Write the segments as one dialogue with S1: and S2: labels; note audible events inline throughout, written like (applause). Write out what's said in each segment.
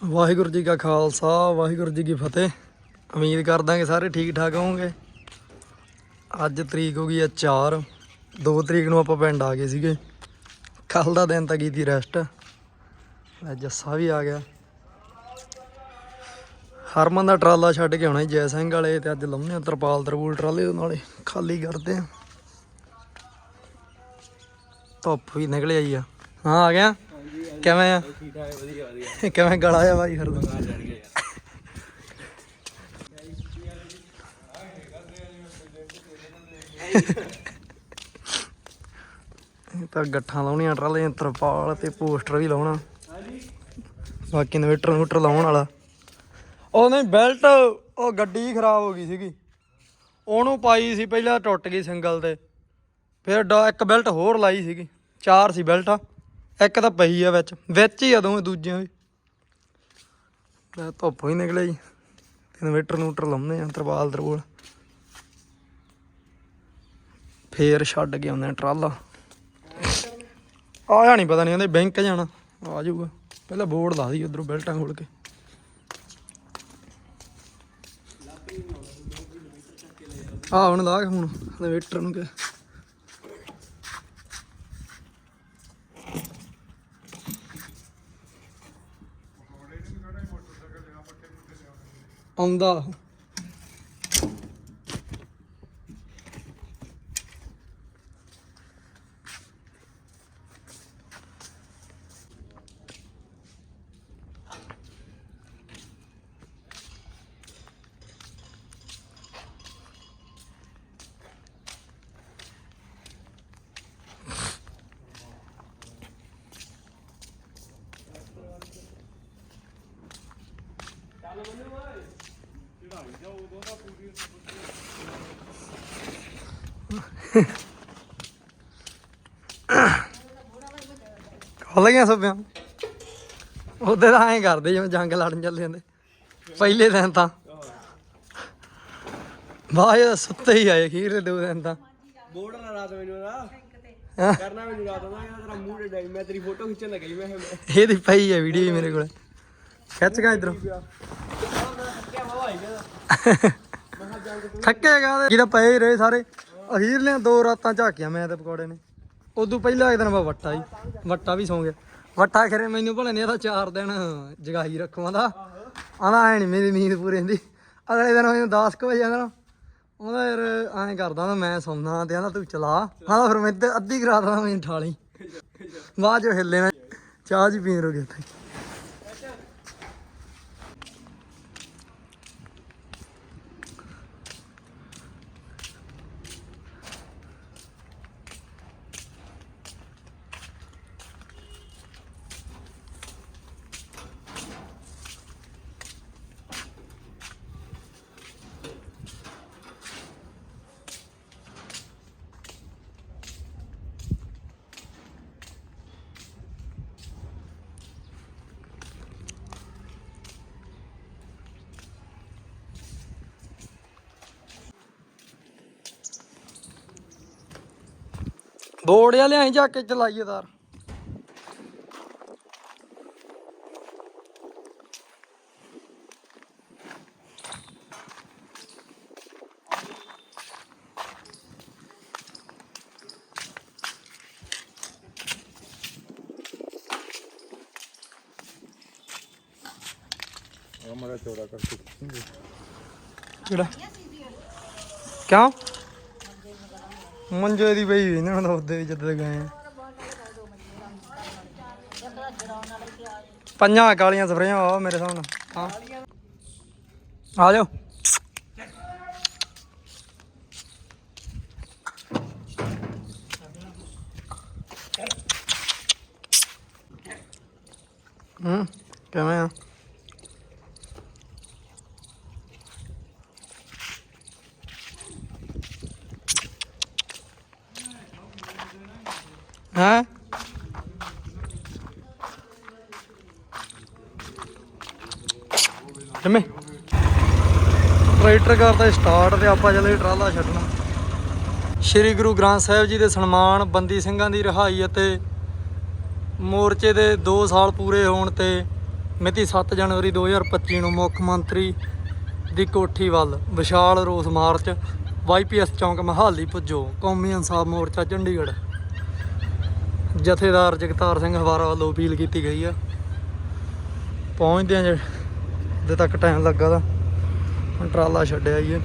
S1: ਵਾਹਿਗੁਰੂ ਜੀ ਕਾ ਖਾਲਸਾ, ਵਾਹਿਗੁਰੂ ਜੀ ਕੀ ਫਤਿਹ। ਉਮੀਦ ਕਰਦਾ ਕਿ ਸਾਰੇ ਠੀਕ ਠਾਕ ਹੋਵੋਗੇ। ਅੱਜ ਤਰੀਕ ਹੋ ਗਈ ਹੈ 4 2 ਤਰੀਕ ਨੂੰ ਆਪਾਂ ਪਿੰਡ ਆ ਗਏ ਸੀਗੇ। ਕੱਲ ਦਾ ਦਿਨ ਤਾਂ ਕੀਤੀ ਰੈਸਟ। ਜੱਸਾ ਵੀ ਆ ਗਿਆ। ਹਰਮਨ ਦਾ ਟਰਾਲਾ ਛੱਡ ਕੇ ਆਉਣਾ ਜੈ ਸਿੰਘ ਵਾਲੇ ਤੇ ਅੱਜ ਲਾਉਂਦੇ ਆ ਤਰਪਾਲ ਤਰਪੂਲ ਟਰਾਲੇ ਦੇ ਨਾਲੇ ਖਾਲੀ ਕਰਦੇ ਆ ਧੁੱਪ ਵੀ ਨਿਕਲ ਆਈ ਆ। ਹਾਂ, ਆ ਗਿਆ। ਕਿਵੇਂ ਆ?
S2: ਠੀਕ ਠਾਕ ਵਧੀਆ ਵਧੀਆ। (laughs)
S1: ਕਿਵੇਂ ਗਲਾ ਆ ਭਾਈ ਫਿਰ ਇਹ ਤਾਂ ਗੱਠਾਂ ਲਾਉਣੀਆਂ ਟਰਾਲੇ ਤਰਪਾਲ ਤੇ ਪੋਸਟਰ ਵੀ ਲਾਉਣਾ। ਬਾਕੀ ਇਨਵੇਟਰ ਇਨਵੂਟਰ ਲਾਉਣ ਵਾਲਾ। ਉਹ ਨਹੀਂ ਬੈਲਟ ਉਹ ਗੱਡੀ ਖਰਾਬ ਹੋ ਗਈ ਸੀਗੀ। ਉਹਨੂੰ ਪਾਈ ਸੀ ਪਹਿਲਾਂ ਟੁੱਟ ਗਈ ਸਿੰਗਲ ਤੇ। ਫਿਰ ਡਾ- ਇੱਕ ਬੈਲਟ ਹੋਰ ਲਾਈ ਸੀਗੀ। ਚਾਰ ਸੀ ਬੈਲਟਾਂ। ਇੱਕ ਤਾਂ ਪਈ ਆ ਵਿੱਚ ਵਿੱਚ ਹੀ ਆ ਦੋਵੇਂ ਦੂਜੀਆਂ ਵੀ। ਲੈ ਧੁੱਪ ਹੀ ਨਿਕਲਿਆ ਜੀ ਇਨਵੇਟਰ ਨੂਟਰ ਲਾਉਂਦੇ ਆ ਤਰਪਾਲ ਤਰਪੋਲ ਫੇਰ ਛੱਡ ਕੇ ਆਉਂਦੇ ਆ ਟਰਾਲਾ। ਆਇਆ ਨਹੀਂ ਪਤਾ ਨਹੀਂ ਕਹਿੰਦੇ ਬੈਂਕ ਜਾਣਾ। ਆ ਜਾਊਗਾ। ਪਹਿਲਾਂ ਬੋਰਡ ਲਾ ਦੀ ਉਧਰੋਂ ਬੈਲਟਾਂ ਖੋਲ ਕੇ। ਆ ਹੁਣ ਲਾ ਕੇ ਹੁਣ, ਇਨਵੇਟਰ ਨੂੰ ਕਿ ਆਉਂਦਾ ਖੋਲ ਗਿਆ ਸਭਿਆਂ। ਉਹਦੇ ਤਾਂ ਐਂ ਕਰਦੇ ਜਿਵੇਂ ਜੰਗ ਲੜਨ ਚੱਲੇ ਜਾਂਦੇ ਪਹਿਲੇ ਦਿਨ ਤਾਂ। ਬਾਹਰ ਸੁੱਤੇ ਹੀ ਆਏ ਖੀਰ ਦੇ ਦੋ ਦਿਨ ਤਾਂ।
S2: ਬੋਰਡ ਨਾ ਰਾਤ ਮੈਨੂੰ ਨਾ? ਕਰਨਾ ਮੈਨੂੰ ਰਾਤ ਨਾ ਤੇਰਾ ਮੂੰਹ ਡੇਡਾ ਮੈਂ ਤੇਰੀ ਫੋਟੋ ਖਿੱਚਣ ਲੱਗਾ ਮੈਂ।
S1: ਇਹਦੀ ਪਈ ਹੈ ਵੀਡੀਓ ਮੇਰੇ ਕੋਲ। ਖਿੱਚ ਗਾ ਇਧਰੋਂ
S2: ਪਿਆ ਮੈਂ ਥੱਕਿਆ ਵਾ ਭਾਈ ਕਹਿੰਦਾ ਮੈਂ ਕਿਹਾ ਜੰਗ
S1: ਥੱਕੇਗਾ ਜਿਹਦਾ ਪਏ ਹੀ ਰਹੇ ਸਾਰੇ। ਅਖੀਰ ਨੇ ਦੋ ਰਾਤਾਂ ਝਾਕੀਆਂ ਮੈਂ ਤੇ ਪਕੌੜੇ ਨੇ। ਉਦੋਂ ਪਹਿਲਾਂ ਇੱਕ ਦਿਨ ਮੈਂ ਵੱਟਾ ਹੀ। ਵੱਟਾ ਵੀ ਸੌਂ ਗਿਆ। ਵੱਟਾ ਖਰੇ ਮੈਨੂੰ ਭਲੇ ਨੇ ਇਹਦਾ ਚਾਰ ਦਿਨ ਜਗਾਈ ਰੱਖਵਾਂ ਦਾ। ਆਂਦਾ ਐ ਨਹੀਂ ਮੇਰੀ ਨੀਂਦ ਪੂਰੀ ਹੁੰਦੀ। ਅਗਲੇ ਦਿਨ ਮੈਨੂੰ 10 ਕੁ ਵਜੇ ਆਂਦਾ ਨਾ ਉਹਦਾ ਯਾਰ ਐਂ ਕਰਦਾ ਨਾ ਮੈਂ ਸੌਂਦਾ ਤੇ ਆਂਦਾ ਤੂੰ ਚਲਾ। ਆਂਦਾ ਫਿਰ ਮੈਂ ਅੱਧੀ ਕੁ ਰਾਤ ਦਾ ਮੈਨੂੰ ਠਾਲੀ। ਬਾਅਦ ਜੋ ਹਿੱਲੇ ਨਾ ਚਾਹ ਜੀ ਪੀਣ ਰੋਗੇ ਉੱਥੇ ਬੋੜਿਆ ਲਿਆਈ ਜਾ ਕੇ ਚਲਾਈਏ ਤਾਰ
S3: हमारा चौड़ा कर
S1: ਕਿਹੜਾ ਕਿਉਂ ਮੰਜੇ ਦੀ ਪਈ ਹੋਈ ਨਾ ਉਹਦੇ ਵੀ ਜਦੋਂ ਗਏ ਆ। ਪੰਜਾਂ ਕਾਲੀਆਂ ਸਪਰੇਆਂ ਆ, ਮੇਰੇ ਸਾਹਮਣੇ ਹਾਂ। ਆ ਜਾਓ। ਹੂੰ, ਕਿਵੇਂ ਆ ਹੈ ਜਮੇ ਟਰੈਕਟਰ ਕਰਦਾ ਸਟਾਰਟ ਤੇ ਆਪਾਂ ਜਲੇ ਟਰਾਲਾ ਛੱਡਣਾ। ਸ਼੍ਰੀ ਗੁਰੂ ਗ੍ਰੰਥ ਸਾਹਿਬ ਜੀ ਦੇ ਸਨਮਾਨ, ਬੰਦੀ ਸਿੰਘਾਂ ਦੀ ਰਿਹਾਈ ਅਤੇ ਮੋਰਚੇ ਦੇ 2 ਸਾਲ ਪੂਰੇ ਹੋਣ ਤੇ ਮਿਤੀ 7 ਜਨਵਰੀ 2025 ਨੂੰ ਮੁੱਖ ਮੰਤਰੀ ਦੀ ਕੋਠੀ ਵੱਲ ਵਿਸ਼ਾਲ ਰੋਸ ਮਾਰਚ ਵਾਈਪੀਐਸ ਚੌਂਕ ਮਹਾਲੀ ਪੁੱਜੋ। ਕੌਮੀ ਇਨਸਾਫ ਮੋਰਚਾ ਚੰਡੀਗੜ੍ਹ। ਜਥੇਦਾਰ ਜਗਤਾਰ ਸਿੰਘ ਹਵਾਰਾ ਵੱਲੋਂ ਅਪੀਲ ਕੀਤੀ ਗਈ ਆ। ਪਹੁੰਚਦੇ ਆ ਜੇ ਤੱਕ ਟਾਈਮ ਲੱਗਾ ਦਾ ਹੁਣ ਟਰਾਲਾ ਛੱਡਿਆ ਜੀ।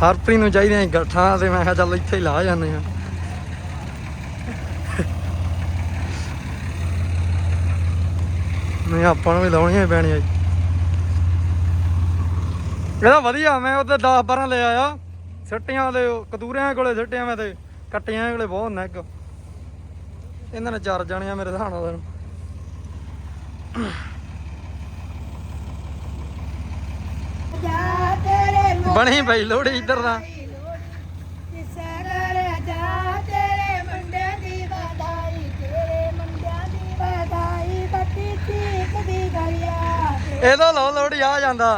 S1: ਹਰਪ੍ਰੀਤ ਨੂੰ ਚਾਹੀਦੀਆਂ ਗੱਠਾਂ ਤੇ ਮੈਂ ਕਿਹਾ ਚੱਲ ਇੱਥੇ ਹੀ ਲਾ ਜਾਂਦੇ ਆ ਨਹੀਂ, ਆਪਾਂ ਨੂੰ ਵੀ ਲਾਉਣੀਆਂ ਪੈਣੀਆਂ ਇਹਦਾ ਵਧੀਆ, ਮੈਂ ਉਹਦੇ 10 12 ਲੈ ਆਇਆ। ਸਿੱਟੀਆਂ ਦੇ ਉਹ ਕੋਲੇ ਸਿੱਟਿਆ ਮੈਂ ਤੇ ਕੱਟੀਆਂ ਕੋਲੇ ਬਹੁਤ ਨੈਗ ਇਹਨਾਂ ਨੇ ਚਾਰ ਜਾਣੀਆਂ ਮੇਰੇ ਹਿਸਾਬ ਨਾਲ ਉਹਨੂੰ।
S3: ਜਾ ਤੇਰੇ ਮੁੰਡੇ
S1: ਬਣੀ ਪਈ ਲੋੜੀ ਇੱਧਰ ਦਾ
S3: ਕਿਸਾ ਘਰ ਜਾ ਤੇਰੇ ਮੁੰਡੇ ਦੀ ਵਧਾਈ ਤੇਰੇ ਮੁੰਡਿਆਂ ਦੀ ਵਧਾਈ ਬੱਤੀ ਚੀਕ ਦੀ ਗਲੀਆ
S1: ਇਹਦਾ ਲੋ ਲੋੜੀ ਆ ਜਾਂਦਾ।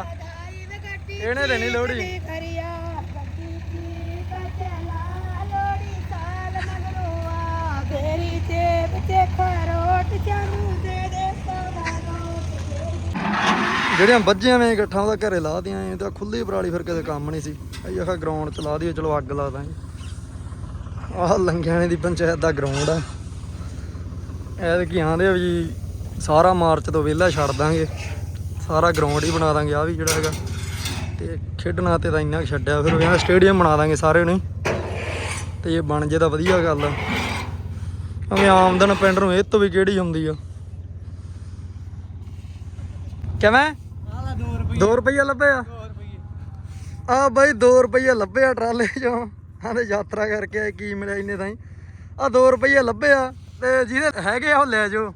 S1: ਇਹਨੇ ਦੇਣੀ।
S3: ਦੀ ਲੋੜੀ ਤੇਰੀ ਜੇਬ ਖਰੋਟ ਦੇ ਦੇ ਸਦਾ ਨੋਟ ਤੇਰੀ
S1: ਜਿਹੜੀਆਂ ਵੱਜੀਆਂ ਨੇ ਇਕੱਠਾਂ ਉਹਦਾ ਘਰੇ ਲਾ ਦਿਆਂ ਇਹ ਤਾਂ ਖੁੱਲੀ ਪਰਾਲੀ ਫਿਰ ਕਿਤੇ ਕੰਮ ਨਹੀਂ ਸੀ। ਅਸੀਂ ਆਖਾ ਗਰਾਊਂਡ ਚ ਲਾ ਦਿਓ, ਚਲੋ ਅੱਗ ਲਾ ਦਾਂਗੇ। ਆਹ ਲੰਗਿਆਣੇ ਦੀ ਪੰਚਾਇਤ ਦਾ ਗਰਾਊਂਡ ਆ। ਐਦ ਕੀ ਆਂਦੇ ਆ ਵੀ ਸਾਰਾ ਮਾਰਚ ਤੋਂ ਵਿਹਲਾ ਛੱਡ ਦਾਂਗੇ। ਸਾਰਾ ਗਰਾਊਂਡ ਹੀ ਬਣਾ ਦਾਂਗੇ ਆ ਵੀ ਜਿਹੜਾ ਹੈਗਾ। ਤੇ ਖੇਡਣਾ ਤੇ ਤਾਂ ਇੰਨਾ ਕੁ ਛੱਡਿਆ, ਫਿਰ ਉਹ ਸਟੇਡੀਅਮ ਬਣਾ ਦਾਂਗੇ ਸਾਰੇ ਨੂੰ। ਤੇ ਇਹ ਬਣ ਜੇ ਤਾਂ ਵਧੀਆ ਗੱਲ ਆ। ਕਿਉਂਕਿ ਆਮਦਨ ਪਿੰਡ ਨੂੰ ਇਹ ਤੋਂ ਵੀ ਕਿਹੜੀ ਹੁੰਦੀ ਆ। ਕਿਵੇਂ?
S2: 2 ਰੁਪਏ
S1: 2 ਰੁਪਏ ਲੱਭੇ ਆ?
S2: 2 ਰੁਪਏ
S1: ਆ ਬਾਈ 2 ਰੁਪਏ ਲੱਭੇ ਆ ਟਰਾਲੇ ਚੋਂ। ਆਂਦੇ ਯਾਤਰਾ ਕਰਕੇ ਆਏ, ਕੀ ਮਿਲਿਆ ਇੰਨੇ ਤਾਈਂ? ਆ 2 ਰੁਪਏ ਲੱਭੇ ਆ ਤੇ ਜਿਹਦੇ ਹੈਗੇ ਆ ਉਹ ਲੈ ਜਾਓ।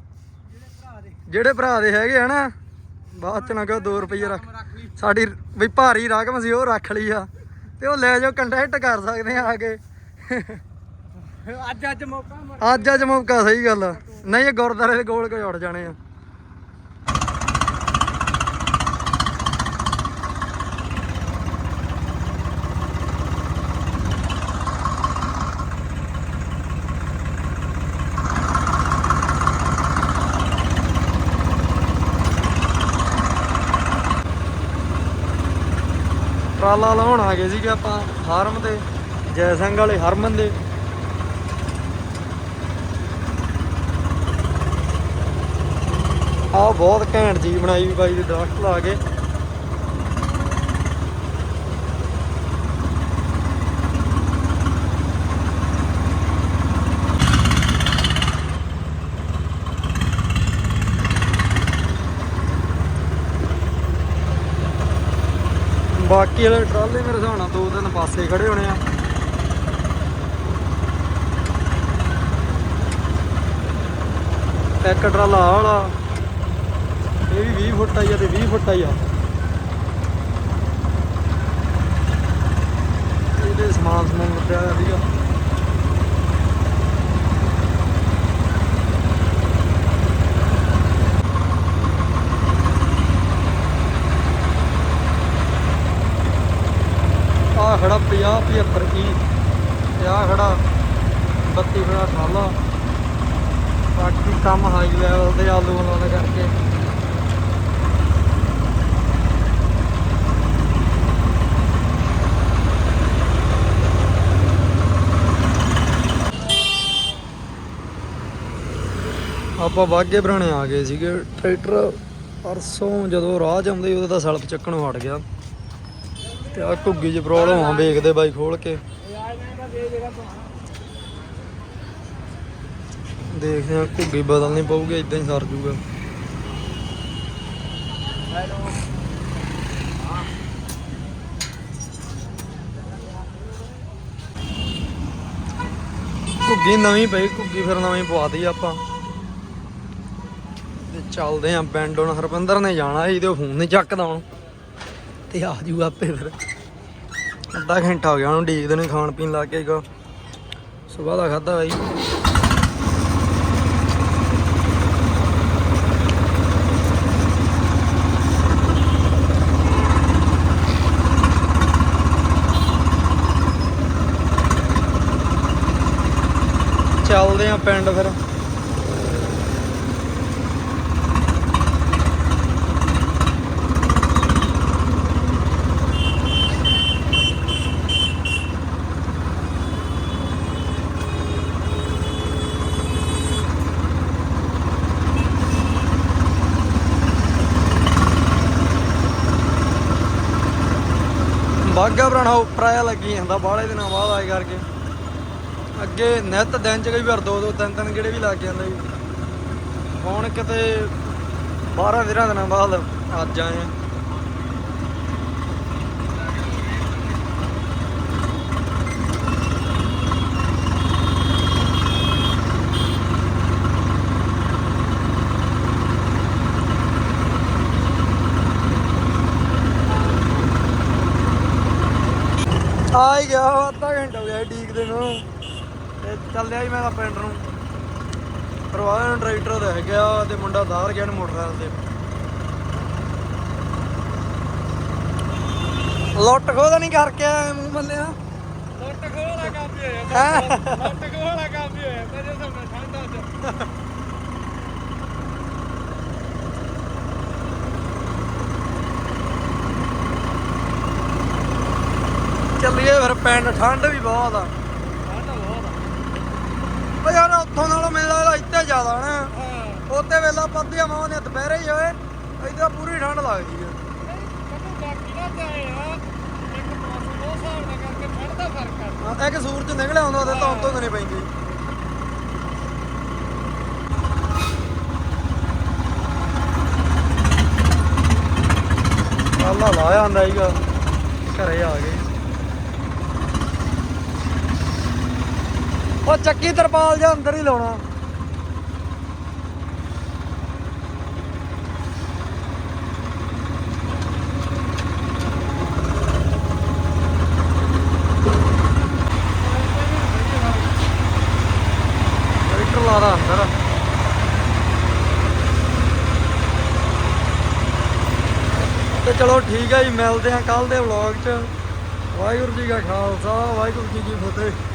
S1: ਜਿਹੜੇ ਭਰਾ ਦੇ। ਹੈਗੇ ਆ ਨਾ ਬਾਅਦ ਚ ਨਾ ਕਹੋ 2 ਰੁਪਏ ਰੱਖ। ਸਾਡੀ ਵੀ ਭਾਰੀ ਰਕਮ ਸੀ ਉਹ ਰੱਖ ਲਈ ਆ। ਤੇ ਉਹ ਲੈ ਜਾਓ ਕੰਟੈਕਟ ਕਰ ਸਕਦੇ ਆ ਆ ਕੇ।
S2: ਅੱਜ ਅੱਜ ਮੌਕਾ
S1: ਅੱਜ ਅੱਜ ਮੌਕਾ ਸਹੀ ਗੱਲ ਨਹੀਂ ਇਹ ਗੁਰਦਾਰੇ ਦੇ ਗੋਲ ਕੇ ਜੁੜ ਜਾਣੇ ਆ? ਟਰਾਲਾ ਲਾਉਣ ਆ ਗਏ ਸੀਗੇ ਆਪਾਂ, ਫਾਰਮ ਤੇ, ਜੈ ਸਿੰਘ ਵਾਲੇ ਹਰਮਨ ਦੇ। ਆ ਬਹੁਤ ਘੈਂਟ ਚੀਜ਼ ਬਣਾਈ ਬਾਈ ਦੇ ਦਰਖਤ ਲਾ ਕੇ। ਬਾਕੀ ਵਾਲੇ ਟਰਾਲੇ ਮੇਰੇ ਹਿਸਾਬ ਨਾਲ ਦੋ ਤਿੰਨ ਪਾਸੇ ਖੜੇ ਹੋਣੇ ਆ। ਇੱਕ ਟਰਾਲਾ ਵਾਲਾ, ਇਹ ਵੀ 20 ਫੁੱਟ ਆਈ ਆ ਤੇ 20 ਫੁੱਟ ਆਈ ਆ। ਇਹਦੇ ਸਮਾਨ ਸਮੂਨ ਲੱਦਿਆ ਹੋਇਆ ਸੀਗਾ। ਆ 75 ਕੀ? ਤੇ ਆ ਖੜਾ 32 ਖੜਾ ਠਾਲਾ ਬਾਕੀ ਕੰਮ ਹਾਈ ਲੈਵਲ ਦੇ ਆਲੂ ਲਾਉਣ ਕਰਕੇ। ਆਪਾਂ ਬਾਗੇ ਬਰਾਣੇ ਆ ਗਏ ਸੀਗੇ। ਟਰੈਕਟਰ ਪਰਸੋਂ ਜਦੋਂ ਰਾਹ ਜਾਂਦੇ ਆਉਂਦੇ ਸੀ, ਉਦੋਂ ਤਾਂ ਸਲਪ ਚੱਕਣ ਹਟ ਗਿਆ। ਤੇ ਆ ਘੁੱਗੀ 'ਚ ਪ੍ਰੋਬਲਮ ਆ, ਵੇਖਦੇ ਬਾਈ ਖੋਲ ਕੇ। ਦੇਖਦੇ ਆ ਘੁੱਗੀ ਬਦਲਣੀ ਪਊਗੀ ਇਦਾਂ ਹੀ ਸਰ ਜੂਗਾ। ਘੁੱਗੀ ਨਵੀਂ ਪਈ ਘੁੱਗੀ ਫਿਰ ਨਵੀਂ ਪਵਾਤੀ ਆਪਾਂ। ਤੇ ਚੱਲਦੇ ਆਂ ਪਿੰਡ ਹੁਣ, ਹਰਪਿੰਦਰ ਨੇ ਜਾਣਾ ਸੀ ਤੇ ਉਹ ਫੋਨ ਨਹੀਂ ਚੱਕਦਾ ਹੁਣ। ਤੇ ਆ ਜੂ ਆਪੇ ਫਿਰ। ਅੱਧਾ ਘੰਟਾ ਹੋ ਗਿਆ ਉਹਨੂੰ ਡੀਕਦੇ ਨੇ ਖਾਣ ਪੀਣ ਲੱਗ ਕੇ ਸਵੇਰ ਦਾ ਖਾਦਾ ਬਾਈ। ਚੱਲਦੇ ਆਂ ਪਿੰਡ ਫਿਰ। ਬਾਗਾ ਪੁਰਾਣਾ ਉੱਪਰ ਲੱਗੀ ਜਾਂਦਾ, ਬਾਹਲੇ ਦਿਨਾਂ ਬਾਅਦ ਆਏ ਕਰਕੇ। ਅੱਗੇ ਨਿੱਤ ਦਿਨ ਚ ਕਈ ਵਾਰ ਦੋ ਦੋ, ਤਿੰਨ ਤਿੰਨ ਗੇੜੇ ਵੀ ਲੱਗ ਜਾਂਦੇ ਸੀ ਹੁਣ ਕਿਤੇ 12 13 ਦਿਨਾਂ ਬਾਅਦ ਅੱਜ ਆਏ ਆ। ਆ ਹੀ ਗਿਆ ਅੱਧਾ ਘੰਟਾ ਹੋ ਗਿਆ ਡੀਕਦੇ ਨੂੰ। ਤੇ ਚੱਲਿਆ ਹੀ ਮੈਂ ਤਾਂ ਪਿੰਡ ਨੂੰ। ਪਰਵਾਹ ਨੂੰ ਟਰੈਕਟਰ ਰਹਿ ਗਿਆ ਤੇ ਮੁੰਡਾ ਦਾਰ ਗਿਆ ਨੂੰ ਮੋਟਰਸਾਈਕਲ ਤੇ। ਲੁੱਟ ਖੋਦਾ ਨਹੀਂ ਕਰਕੇ ਮੂੰਹ ਬੰਨਿਆ
S2: ਲੱਟ ਖੋਲਾ ਕੰਮ ਹੀ ਹੋਇਆ? ਲੱਟ ਖੋਲਾ ਕੰਮ ਹੀ ਹੋਇਆ। ਸਾਹਮਣੇ ਠੰਡਾ ਚ
S1: ਚੱਲੀਏ ਫਿਰ ਪਿੰਡ ਠੰਡ ਵੀ ਬਹੁਤ ਆ।
S2: ਠੰਡਾ ਬਹੁਤ ਆ।
S1: ਓ ਯਾਰ ਉੱਥੋਂ ਨਾਲੋਂ ਮੈਨੂੰ ਲੱਗਦਾ ਇੱਥੇ ਜ਼ਿਆਦਾ ਨਾ। ਉੱਥੇ ਵੇਲਾ ਪੱਦੀਆਂ ਮਾਂ ਨੇ ਦੁਪਹਿਰੇ ਹੀ ਹੋਏ ਇੱਥੇ ਪੂਰੀ ਠੰਡ ਲੱਗਦੀ ਆ।
S2: ਇੱਕ
S1: ਸੂਰਜ ਨਿਕਲਿਆ ਹੁੰਦਾ ਤੇ ਧੁੰਦ ਧੁੰਦ ਨਹੀਂ ਪੈਂਦੀ। ਅੱਲਾ ਲਾਇਆ ਆਂਦਾ ਹੀਗਾ ਘਰੇ ਆ ਗਏ। ਉਹ ਚੱਕੀ ਤਰਪਾਲ ਜਾਂ ਅੰਦਰ ਹੀ ਲਾਉਣਾ। ਲਾਦਾ ਅੰਦਰ। ਤੇ ਚਲੋ ਠੀਕ ਹੈ ਜੀ, ਮਿਲਦੇ ਹਾਂ ਕੱਲ ਦੇ ਵਲੌਗ 'ਚ। ਵਾਹਿਗੁਰੂ ਜੀ ਕਾ ਖਾਲਸਾ, ਵਾਹਿਗੁਰੂ ਜੀ ਕੀ ਫਤਿਹ।